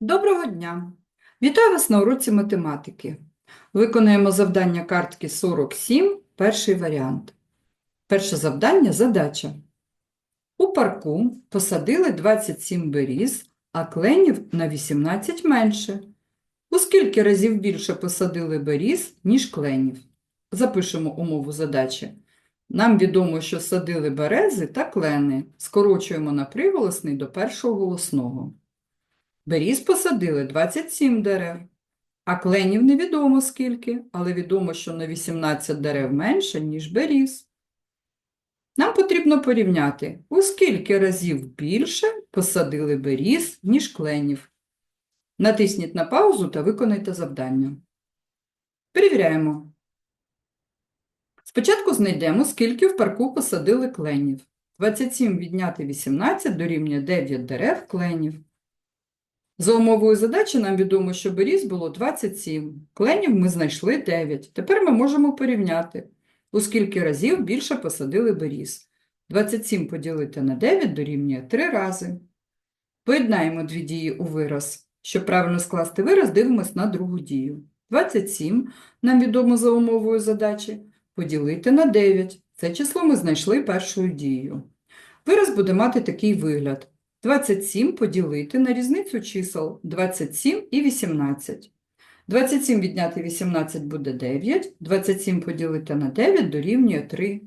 Доброго дня! Вітаю вас на уроці математики. Виконуємо завдання картки 47, перший варіант. Перше завдання – задача. У парку посадили 27 беріз, а кленів на 18 менше. У скільки разів більше посадили беріз, ніж кленів? Запишемо умову задачі. Нам відомо, що садили берези та клени. Скорочуємо на приголосний до першого голосного. Беріз посадили 27 дерев, а кленів невідомо скільки, але відомо, що на 18 дерев менше, ніж беріз. Нам потрібно порівняти, у скільки разів більше посадили беріз, ніж кленів. Натисніть на паузу та виконайте завдання. Перевіряємо. Спочатку знайдемо, скільки в парку посадили кленів. 27 відняти 18 дорівнює 9 дерев кленів. За умовою задачі нам відомо, що беріз було 27, кленів ми знайшли 9. Тепер ми можемо порівняти, у скільки разів більше посадили беріз. 27 поділити на 9 дорівнює 3 рази. Поєднаємо дві дії у вираз. Щоб правильно скласти вираз, дивимось на другу дію. 27, нам відомо за умовою задачі, поділити на 9. Це число ми знайшли першою дією. Вираз буде мати такий вигляд. 27 поділити на різницю чисел 27 і 18. 27 відняти 18 буде 9, 27 поділити на 9 дорівнює 3.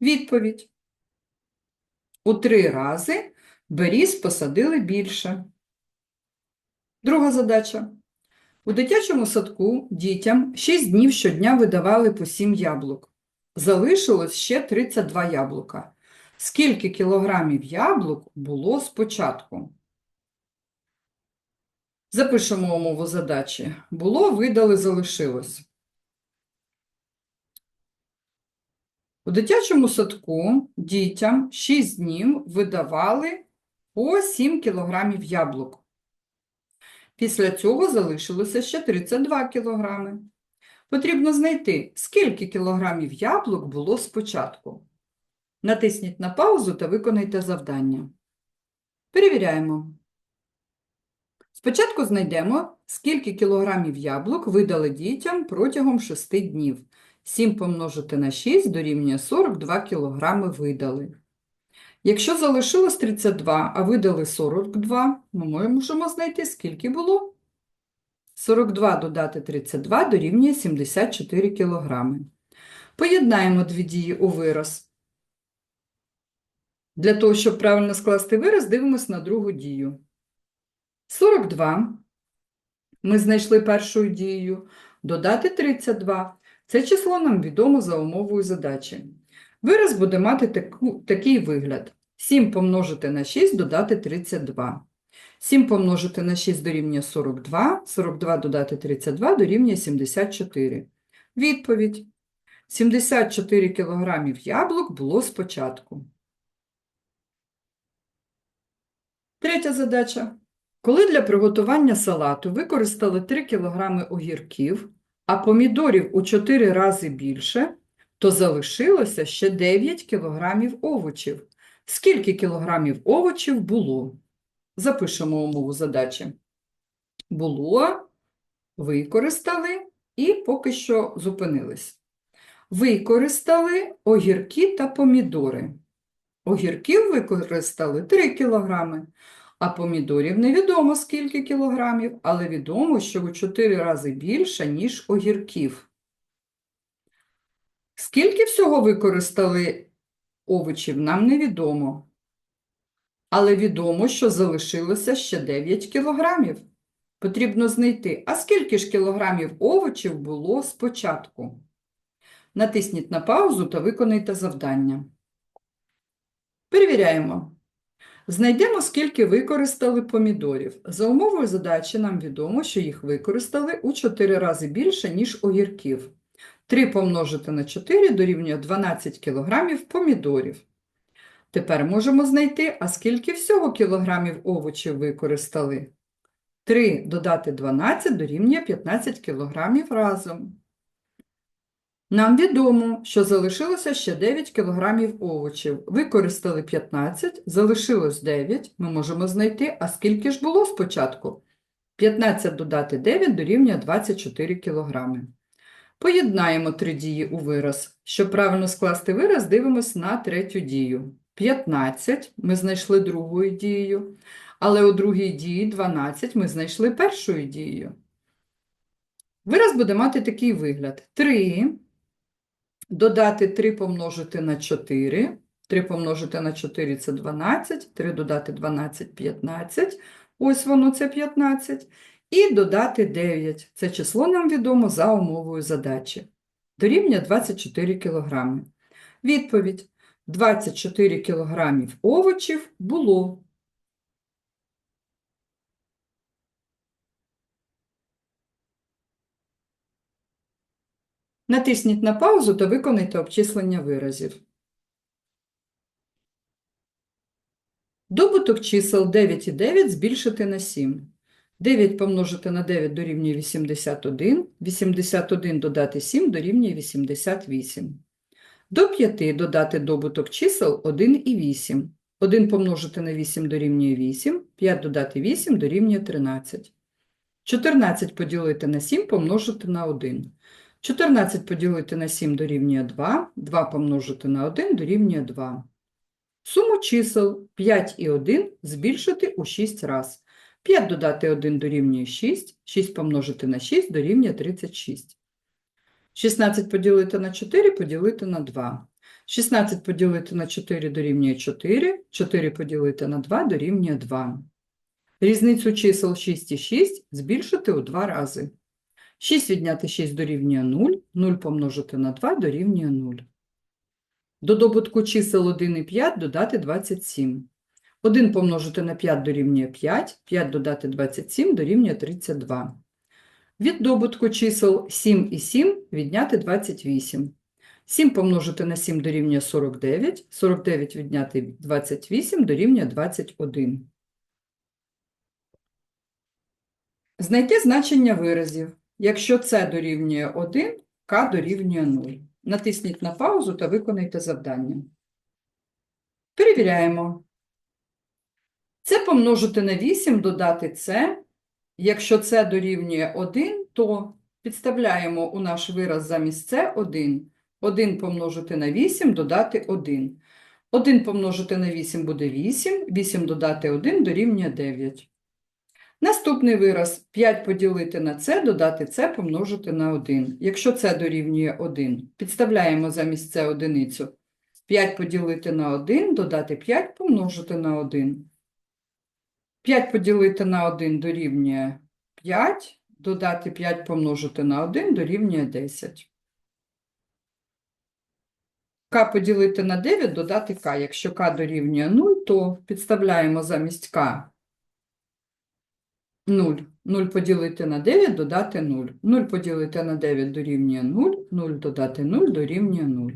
Відповідь. У три рази беріз посадили більше. Друга задача. У дитячому садку дітям 6 днів щодня видавали по 7 яблук. Залишилось ще 32 яблука. Скільки кілограмів яблук було спочатку? Запишемо умову задачі. Було, видали, залишилось. У дитячому садку дітям 6 днів видавали по 7 кілограмів яблук. Після цього залишилося ще 32 кілограми. Потрібно знайти, скільки кілограмів яблук було спочатку. Натисніть на паузу та виконайте завдання. Перевіряємо. Спочатку знайдемо, скільки кілограмів яблук видали дітям протягом 6 днів. 7 помножити на 6 дорівнює 42 кілограми видали. Якщо залишилось 32, а видали 42, ми можемо знайти, скільки було. 42 додати 32 дорівнює 74 кілограми. Поєднаємо дві дії у вираз. Для того, щоб правильно скласти вираз, дивимось на другу дію. 42 ми знайшли першою дією. Додати 32. Це число нам відомо за умовою задачі. Вираз буде мати таку, такий вигляд. 7 помножити на 6 додати 32. 7 помножити на 6 дорівнює 42, 42 додати 32 дорівнює 74. Відповідь. 74 кілограмів яблук було спочатку. Третя задача. Коли для приготування салату використали 3 кг огірків, а помідорів у 4 рази більше, то залишилося ще 9 кг овочів. Скільки кілограмів овочів було? Запишемо умову задачі. Було, використали і поки що зупинились. Використали огірки та помідори. Огірків використали 3 кілограми, а помідорів невідомо скільки кілограмів, але відомо, що у 4 рази більше, ніж огірків. Скільки всього використали овочів, нам невідомо. Але відомо, що залишилося ще 9 кілограмів. Потрібно знайти, а скільки ж кілограмів овочів було спочатку. Натисніть на паузу та виконайте завдання. Перевіряємо. Знайдемо, скільки використали помідорів. За умовою задачі нам відомо, що їх використали у 4 рази більше, ніж огірків. 3 помножити на 4 дорівнює 12 кг помідорів. Тепер можемо знайти, а скільки всього кілограмів овочів використали. 3 додати 12 дорівнює 15 кг разом. Нам відомо, що залишилося ще 9 кг овочів. Використали 15, залишилось 9. Ми можемо знайти, а скільки ж було спочатку? 15 додати 9 дорівнює 24 кілограми. Поєднаємо три дії у вираз. Щоб правильно скласти вираз, дивимось на третю дію. 15 ми знайшли другою дією, але у другій дії 12 ми знайшли першою дією. Вираз буде мати такий вигляд. 3 додати 3 помножити на 4. 3 помножити на 4 – це 12, 3 додати 12 – 15. Ось воно це 15. І додати 9. Це число нам відомо за умовою задачі. Дорівнює 24 кг. Відповідь. 24 кг овочів було. Натисніть на паузу та виконайте обчислення виразів. Добуток чисел 9 і 9 збільшити на 7. 9 помножити на 9 дорівнює 81, 81 додати 7 дорівнює 88. До 5 додати добуток чисел 1 і 8. 1 помножити на 8 дорівнює 8, 5 додати 8 дорівнює 13. 14 поділити на 7 помножити на 1. 14 поділити на 7 дорівнює 2, 2 помножити на 1 дорівнює 2. Суму чисел 5 і 1 збільшити у 6 раз. 5 додати 1 дорівнює 6, 6 помножити на 6 дорівнює 36. 16 поділити на 4 поділити на 2. 16 поділити на 4 дорівнює 4, 4 поділити на 2 дорівнює 2. Різницю чисел 6 і 6 збільшити у 2 рази. 6 відняти 6 дорівнює 0, 0 помножити на 2 дорівнює 0. До добутку чисел 1 і 5 додати 27. 1 помножити на 5 дорівнює 5, 5 додати 27 дорівнює 32. Від добутку чисел 7 і 7 відняти 28. 7 помножити на 7 дорівнює 49, 49 відняти 28 дорівнює 21. Знайти значення виразів. Якщо це дорівнює 1, k дорівнює 0. Натисніть на паузу та виконайте завдання. Перевіряємо. Це помножити на 8, додати це. Якщо це дорівнює 1, то підставляємо у наш вираз замість це 1. 1 помножити на 8, додати 1. 1 помножити на 8 буде 8, 8 додати 1 дорівнює 9. Наступний вираз 5 поділити на це, додати це, помножити на 1. Якщо це дорівнює 1, підставляємо замість це одиницю. 5 поділити на 1, додати 5, помножити на 1. 5 поділити на 1 дорівнює 5, додати 5 помножити на 1 дорівнює 10. К поділити на 9, додати К. Якщо К дорівнює 0, то підставляємо замість К 0. 0 поділити на 9, додати 0. 0 поділити на 9 дорівнює 0, 0 додати 0 дорівнює 0.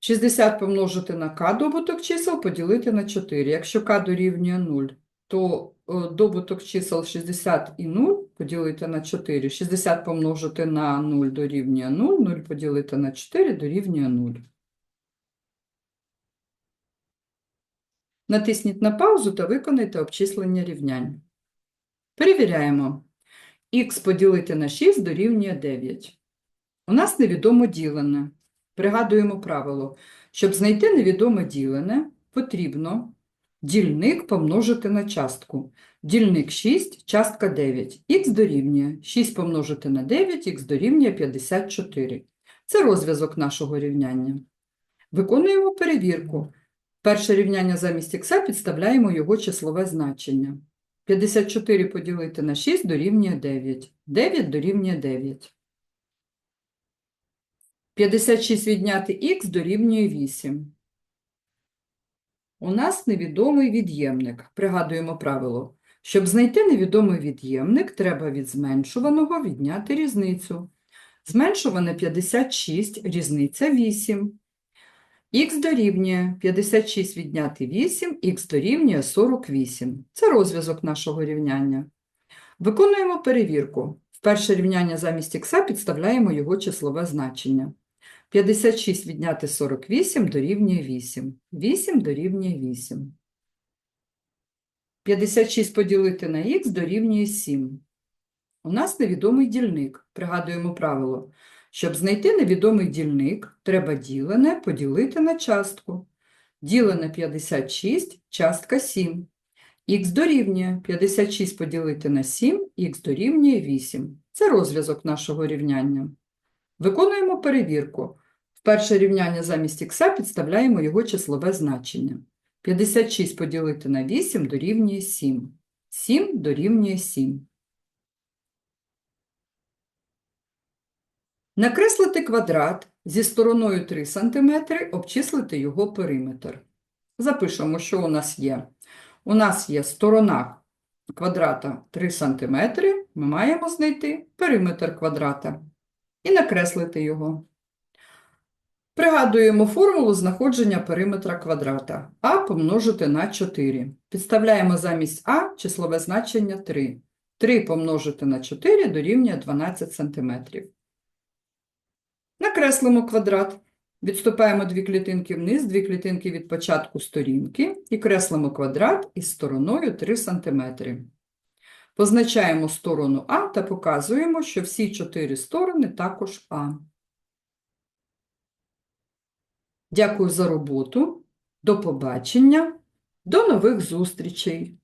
60 помножити на k добуток чисел поділити на 4. Якщо k дорівнює 0, то е, добуток чисел 60 і 0 поділити на 4. 60 помножити на 0 дорівнює 0, 0 поділити на 4 дорівнює 0. Натисніть на паузу та виконайте обчислення рівнянь. Перевіряємо. Х поділити на 6 дорівнює 9. У нас невідомо ділене. Пригадуємо правило. Щоб знайти невідоме ділене, потрібно дільник помножити на частку. Дільник 6, частка 9. Х дорівнює 6 помножити на 9, х дорівнює 54. Це розв'язок нашого рівняння. Виконуємо перевірку. Перше рівняння замість х підставляємо його числове значення. 54 поділити на 6 дорівнює 9. 9 дорівнює 9. 56 відняти х дорівнює 8. У нас невідомий від'ємник. Пригадуємо правило. Щоб знайти невідомий від'ємник, треба від зменшуваного відняти різницю. Зменшуване 56, різниця 8. Х дорівнює 56 відняти 8, х дорівнює 48. Це розв'язок нашого рівняння. Виконуємо перевірку. В перше рівняння замість х підставляємо його числове значення. 56 відняти 48 дорівнює 8. 8 дорівнює 8. 56 поділити на х дорівнює 7. У нас невідомий дільник. Пригадуємо правило. Щоб знайти невідомий дільник, треба ділене поділити на частку. Ділене 56, частка 7. Х дорівнює 56 поділити на 7, х дорівнює 8. Це розв'язок нашого рівняння. Виконуємо перевірку. В перше рівняння замість х підставляємо його числове значення. 56 поділити на 8 дорівнює 7. 7 дорівнює 7. Накреслити квадрат зі стороною 3 см, обчислити його периметр. Запишемо, що у нас є. У нас є сторона квадрата 3 см, ми маємо знайти периметр квадрата і накреслити його. Пригадуємо формулу знаходження периметра квадрата. а помножити на 4. Підставляємо замість а числове значення 3. 3 помножити на 4 дорівнює 12 см. Накреслимо квадрат. Відступаємо дві клітинки вниз, дві клітинки від початку сторінки і креслимо квадрат із стороною 3 см. Позначаємо сторону А та показуємо, що всі чотири сторони також А. Дякую за роботу. До побачення. До нових зустрічей!